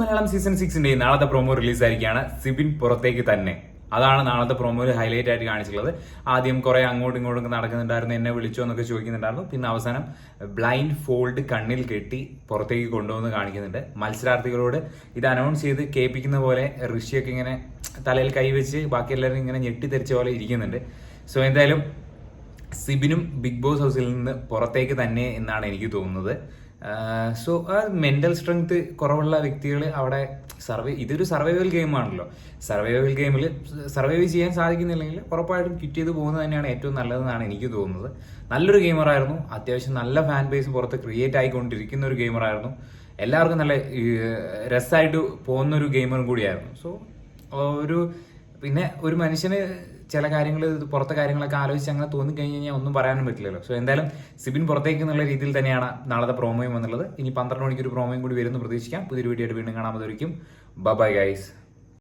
Malayalam season സിക്സിന്റെ നാളത്തെ promo release ആയിരിക്കുകയാണ് സിബിൻ പുറത്തേക്ക് തന്നെ. അതാണ് നാളത്തെ പ്രൊമോയിൽ ഹൈലൈറ്റ് ആയിട്ട് കാണിച്ചിട്ടുള്ളത്. ആദ്യം കുറെ അങ്ങോട്ടും ഇങ്ങോട്ടും നടക്കുന്നുണ്ടായിരുന്നു എന്നെ വിളിച്ചോ എന്നൊക്കെ ചോദിക്കുന്നുണ്ടായിരുന്നു. പിന്നെ അവസാനം ബ്ലൈൻഡ് ഫോൾഡ് കണ്ണിൽ കെട്ടി പുറത്തേക്ക് കൊണ്ടുവന്ന് കാണിക്കുന്നുണ്ട്. മത്സരാർത്ഥികളോട് ഇത് അനൗൺസ് ചെയ്ത് കേൾപ്പിക്കുന്ന പോലെ ഋഷിയൊക്കെ ഇങ്ങനെ തലയിൽ കൈവച്ച് ബാക്കി എല്ലാവരും ഇങ്ങനെ ഞെട്ടിത്തെറിച്ച പോലെ ഇരിക്കുന്നുണ്ട്. സോ എന്തായാലും സിബിനും ബിഗ് ബോസ് ഹൗസിൽ നിന്ന് പുറത്തേക്ക് തന്നെ എന്നാണ് എനിക്ക് തോന്നുന്നത്. സോ ആ മെന്റൽ സ്ട്രെങ്ത് കുറവുള്ള വ്യക്തികൾ അവിടെ സർവൈ ഇതൊരു സർവൈവൽ ഗെയിമാണല്ലോ സർവൈവൽ ഗെയിമിൽ സർവൈവ് ചെയ്യാൻ സാധിക്കുന്നില്ലെങ്കിൽ ഉറപ്പായിട്ടും ക്വിറ്റ് ചെയ്ത് പോകുന്നത് തന്നെയാണ് ഏറ്റവും നല്ലതെന്നാണ് എനിക്ക് തോന്നുന്നത്. നല്ലൊരു ഗെയിമറായിരുന്നു അത്യാവശ്യം നല്ല ഫാൻ ബേസ് പുറത്ത് ക്രിയേറ്റ് ആയിക്കൊണ്ടിരിക്കുന്ന ഒരു ഗെയിമറായിരുന്നു എല്ലാവർക്കും നല്ല രസമായിട്ട് പോകുന്ന ഒരു ഗെയിമറും കൂടിയായിരുന്നു. സോ ഒരു പിന്നെ ഒരു മനുഷ്യന് ചില കാര്യങ്ങൾ പുറത്തെ കാര്യങ്ങളൊക്കെ ആലോചിച്ച് അങ്ങനെ തോന്നി കഴിഞ്ഞ് കഴിഞ്ഞാൽ ഒന്നും പറയാനും പറ്റില്ലല്ലോ. സോ എന്തായാലും സിബിൻ പുറത്തേക്ക് എന്നുള്ള രീതിയിൽ തന്നെയാണ് നാളത്തെ പ്രോമോയും വന്നുള്ളത്. ഇനി പന്ത്രണ്ട് മണിക്ക് ഒരു പ്രോമോയും കൂടി വരുന്നു പ്രതീക്ഷിക്കാം. പുതിയൊരു വീഡിയോ ആയിട്ട് വീണ്ടും കാണാൻ മതിയായിരിക്കും ബൈ ഗൈസ്